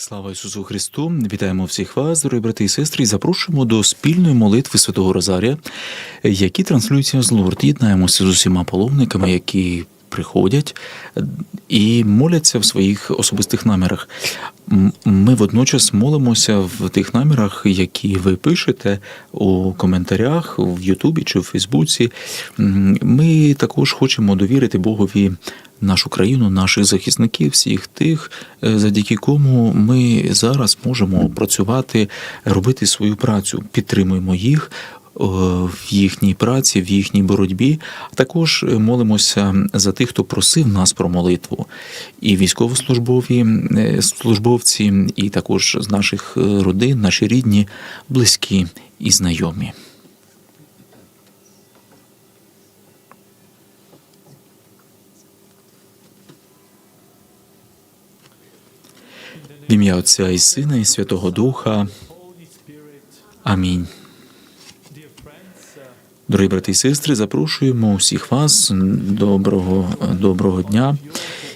Слава Ісусу Христу! Вітаємо всіх вас, дорогі брати і сестри, і запрошуємо до спільної молитви Святого Розарія, які транслюються з Лурд. Єднаємося з усіма паломниками, які приходять і моляться в своїх особистих намірах. Ми водночас молимося в тих намірах, які ви пишете у коментарях в Ютубі чи в Фейсбуці. Ми також хочемо довірити Богові нашу країну, наших захисників, всіх тих, е, завдяки кому ми зараз можемо працювати, робити свою працю. Підтримуємо їх. Е, В їхній праці, в їхній боротьбі, також молимося за тих, хто просив нас про молитву, і військовослужбові е, службовці, і також з наших е, родин, наші рідні, близькі і знайомі. В ім'я Отця і Сина, і Святого Духа. Амінь. Дорогі брати і сестри, запрошуємо усіх вас доброго, доброго дня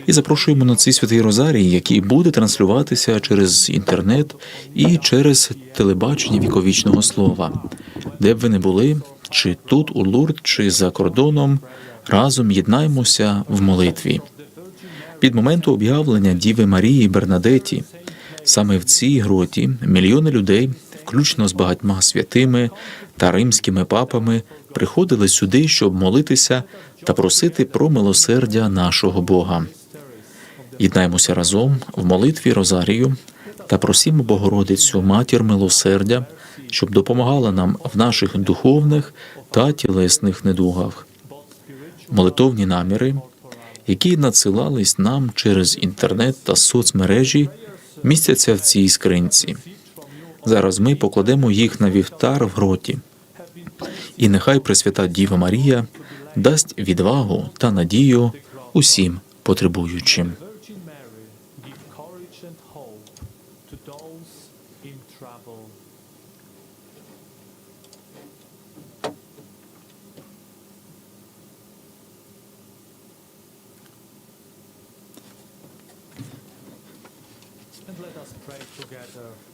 і запрошуємо на цей святий Розарій, який буде транслюватися через інтернет і через телебачення віковічного слова. Де б ви не були, чи тут, у Лурд, чи за кордоном, разом єднаємося в молитві. Від моменту об'явлення Діви Марії Бернадеті саме в цій гроті мільйони людей, включно з багатьма святими та римськими папами, приходили сюди, щоб молитися та просити про милосердя нашого Бога. Єднаємося разом в молитві Розарію та просімо Богородицю, матір милосердя, щоб допомагала нам в наших духовних та тілесних недугах. Молитовні наміри які надсилались нам через інтернет та соцмережі, містяться в цій скринці. Зараз ми покладемо їх на вівтар в гроті. І нехай Пресвята Діва Марія дасть відвагу та надію усім потребуючим. Together.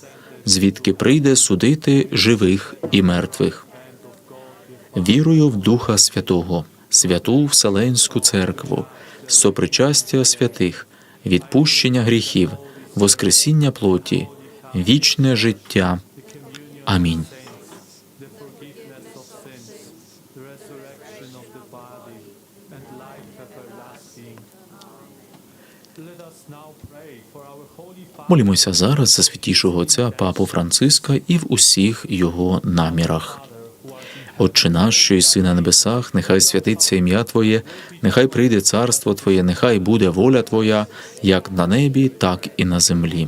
звідки прийде судити живих і мертвих. Вірую в Духа Святого, святу Вселенську церкву, сопричастя святих, відпущення гріхів, воскресіння плоті, вічне життя. Амінь. Молімося зараз за святішого Отця Папу Франциска і в усіх його намірах. Отче наш, що єси на небесах, нехай святиться ім'я Твоє, нехай прийде царство Твоє, нехай буде воля Твоя, як на небі, так і на землі.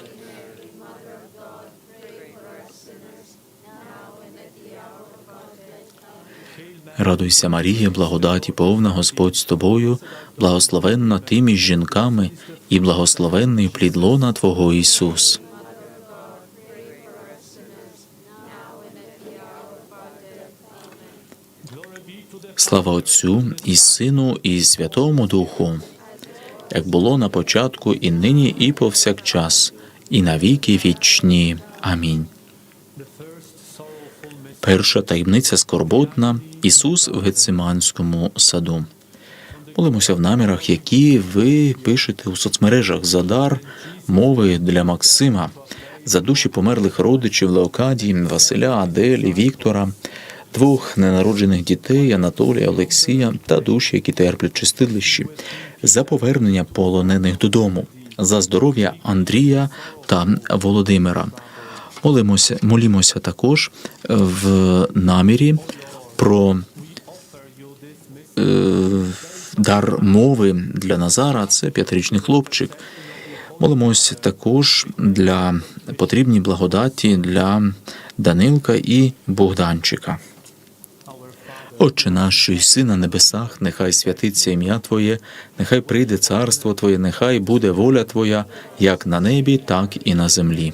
Радуйся, Марія, благодаті повна Господь з тобою, благословенна ти між жінками, і благословенний плід лона Твого Ісус. Слава Отцю і Сину, і Святому Духу, як було на початку, і нині, і повсякчас, і на віки вічні. Амінь. Перша таємниця скорботна Ісус в Гециманському саду. Молимося в намірах, які ви пишете у соцмережах за дар мови для Максима, за душі померлих родичів Леокадії, Василя, Аделі, Віктора, двох ненароджених дітей Анатолія, Олексія та душі, які терплять чистилищі, за повернення полонених додому, за здоров'я Андрія та Володимира. Молимося, молімося також в намірі про е, дар мови для Назара, це п'ятирічний хлопчик. Молимось також для потрібні благодаті для Данилка і Богданчика. Отче наш, що єси на небесах, нехай святиться ім'я Твоє, нехай прийде царство Твоє, нехай буде воля Твоя, як на небі, так і на землі.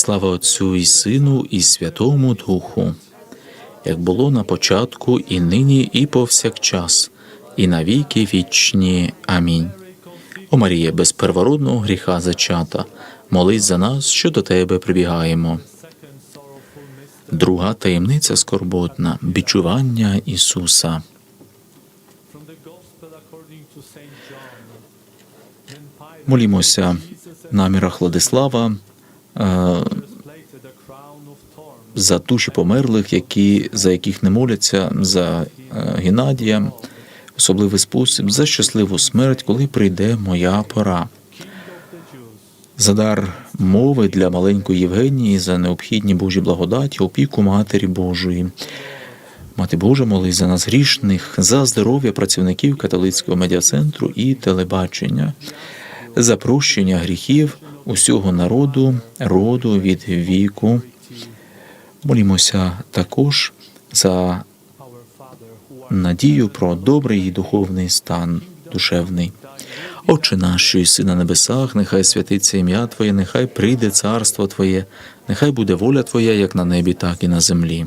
Слава Отцю і Сину, і Святому Духу, як було на початку, і нині, і повсякчас, і на віки вічні. Амінь. О Марія, без первородного гріха зачата, молись за нас, що до тебе прибігаємо. Друга таємниця скорботна відчування Ісуса. Молімося намірах Владислава за душі померлих, які, за яких не моляться, за е, Геннадія, особливий спосіб, за щасливу смерть, коли прийде моя пора. За дар мови для маленької Євгенії, за необхідні Божі благодаті, опіку Матері Божої. Мати Божа, молись за нас грішних, за здоров'я працівників католицького медіацентру і телебачення, за прощення гріхів усього народу, роду від віку. Молімося також за надію про добрий духовний стан душевний. Отче наш, що єси на небесах, нехай святиться ім'я Твоє, нехай прийде царство Твоє, нехай буде воля Твоя, як на небі, так і на землі.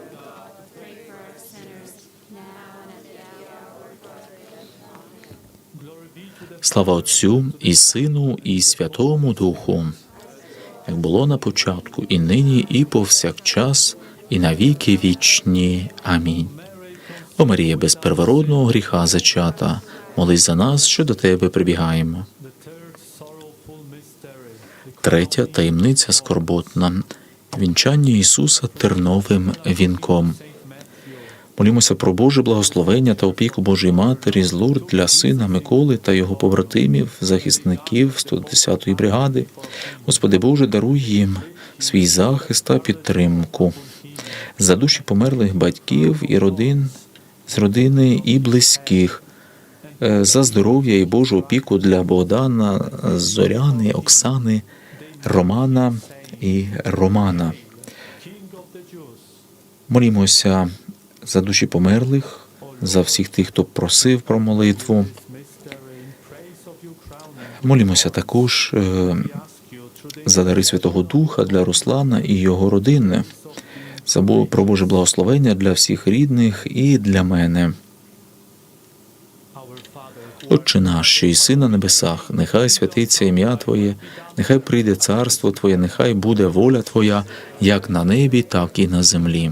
Слава Отцю і Сину, і Святому Духу, як було на початку, і нині, і повсякчас, і на віки вічні. Амінь. О Марія, без первородного гріха зачата, молись за нас, що до тебе прибігаємо. Третя таємниця скорботна вінчання Ісуса терновим вінком. Молімося про Боже благословення та опіку Божої Матері з Лурд для сина Миколи та його побратимів, захисників 110-ї бригади. Господи Боже, даруй їм свій захист та підтримку за душі померлих батьків і родин з родини і близьких. Е, За здоров'я і Божу опіку для Богдана, Зоряни, Оксани, Романа і Романа. Молімося за душі померлих, за всіх тих, хто просив про молитву. Молімося також е, за дари Святого Духа для Руслана і його родини, за про Боже благословення для всіх рідних і для мене. Отче наш, що єси на небесах, нехай святиться ім'я Твоє, нехай прийде царство Твоє, нехай буде воля Твоя, як на небі, так і на землі.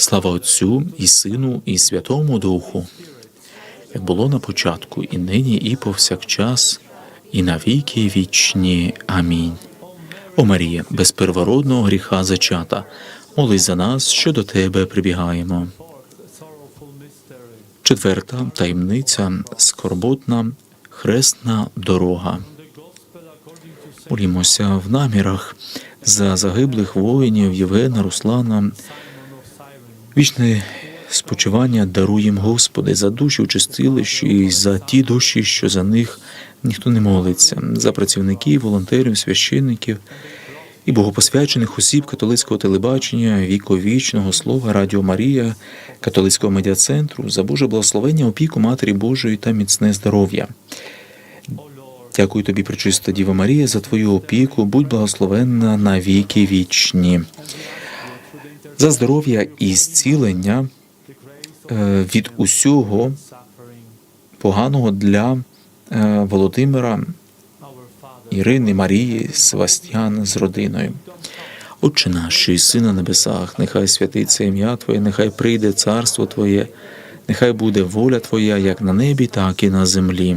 Слава Отцю і Сину, і Святому Духу, як було на початку, і нині, і повсякчас, і на віки вічні. Амінь. О Марія, без первородного гріха зачата, молись за нас, що до Тебе прибігаємо. Четверта таємниця скорботна хресна дорога. Молімося в намірах за загиблих воїнів Євгена, Руслана. Вічне спочивання даруй їм, Господи, за душі чистилищі і за ті душі, що за них ніхто не молиться, за працівників, волонтерів, священників і богопосвячених осіб католицького телебачення, віковічного слова Радіо Марія, католицького медіацентру, за Боже благословення, опіку Матері Божої та міцне здоров'я. Дякую тобі, пречиста Діва Марія, за твою опіку. Будь благословенна на віки вічні. За здоров'я і зцілення е, від усього поганого для е, Володимира, Ірини, Марії, Севастьяна з родиною. Отче наш, що єси на небесах, нехай святиться ім'я Твоє, нехай прийде царство Твоє, нехай буде воля Твоя, як на небі, так і на землі.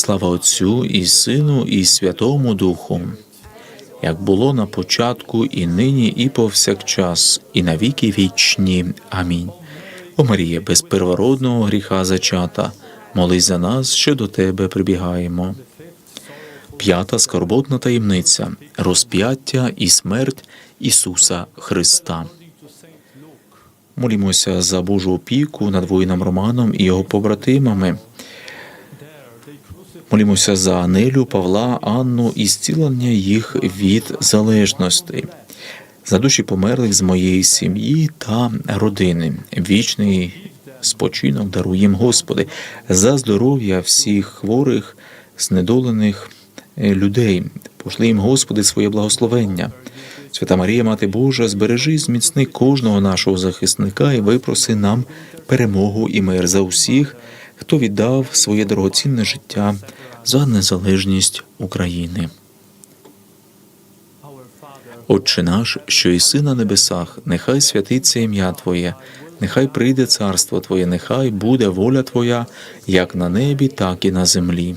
Слава Отцю і Сину, і Святому Духу, як було на початку, і нині, і повсякчас, і на віки вічні. Амінь. О Марія, без первородного гріха зачата, молись за нас, що до Тебе прибігаємо. П'ята скорботна таємниця розп'яття і смерть Ісуса Христа. Молімося за Божу опіку над воїном Романом і його побратимами. Молімося за Анелю, Павла, Анну і зцілення їх від залежностей, за душі померлих з моєї сім'ї та родини. Вічний спочинок даруй їм, Господи, за здоров'я всіх хворих, знедолених е, людей. Пошли їм, Господи, своє благословення. Свята Марія, Мати Божа, збережи, зміцни кожного нашого захисника і випроси нам перемогу і мир за усіх, хто віддав своє дорогоцінне життя за незалежність України. Отче наш, що єси на небесах, нехай святиться ім'я Твоє, нехай прийде царство Твоє, нехай буде воля Твоя, як на небі, так і на землі.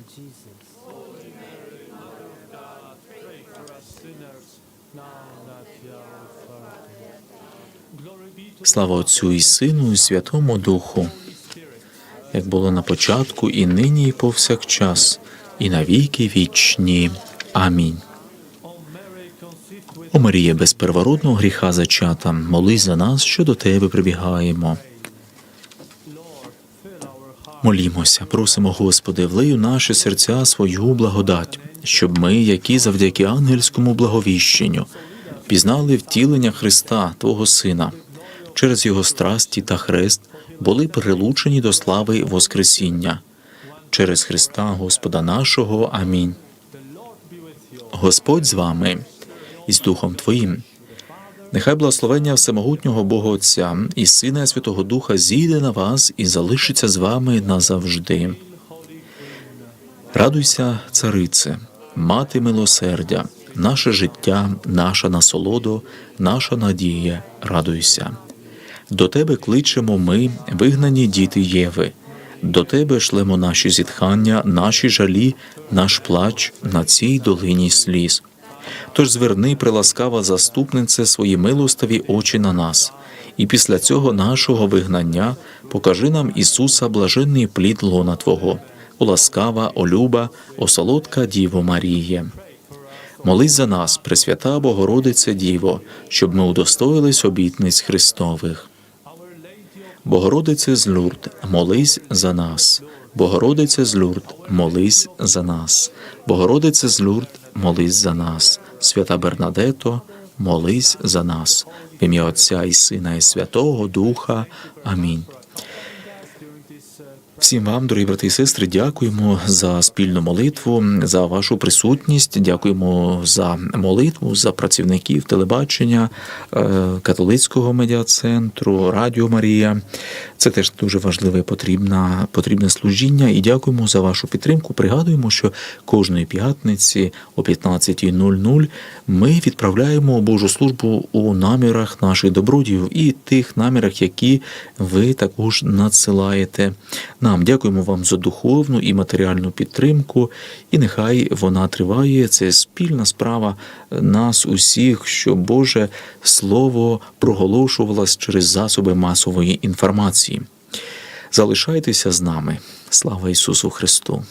Слава Отцю і Сину, і Святому Духу. як було на початку, і нині, і повсякчас, і навіки вічні. Амінь. О Марія, без первородного гріха зачата, молись за нас, що до тебе прибігаємо. Молімося, просимо, Господи, влий у наші серця свою благодать, щоб ми, які завдяки ангельському благовіщенню, пізнали втілення Христа, Твого Сина, через Його страсті та хрест були прилучені до слави Воскресіння. Через Христа Господа нашого. Амінь. Господь з вами і з Духом Твоїм. Нехай благословення Всемогутнього Бога Отця і Сина і Святого Духа зійде на вас і залишиться з вами назавжди. Радуйся, царице, мати милосердя, наше життя, наша насолодо, наша надія, радуйся. До тебе кличемо ми, вигнані діти Єви. До тебе шлемо наші зітхання, наші жалі, наш плач на цій долині сліз. Тож зверни, приласкава заступнице, свої милостиві очі на нас, і після цього нашого вигнання покажи нам Ісуса, блаженний плід лона Твого, о ласкава, о люба, о солодка Діво Маріє. Молись за нас, Пресвята Богородице Діво, щоб ми удостоїлись обітниць Христових. Богородице з Люрд, молись за нас. Богородице з Люрд, молись за нас. Богородице з Люрд, молись за нас. Свята Бернадето, молись за нас. В ім'я Отця і Сина, і Святого Духа. Амінь. Всім вам, дорогі брати і сестри, дякуємо за спільну молитву, за вашу присутність. Дякуємо за молитву, за працівників телебачення, е, католицького медіа-центру, Радіо Марія. Це теж дуже важливе і потрібне, потрібне служіння. І дякуємо за вашу підтримку. Пригадуємо, що кожної п'ятниці о 15.00 ми відправляємо Божу службу у намірах наших добродіїв і тих намірах, які ви також надсилаєте нам. Дякуємо вам за духовну і матеріальну підтримку, і нехай вона триває. Це спільна справа нас усіх, що Боже Слово проголошувалось через засоби масової інформації. Залишайтеся з нами. Слава Ісусу Христу!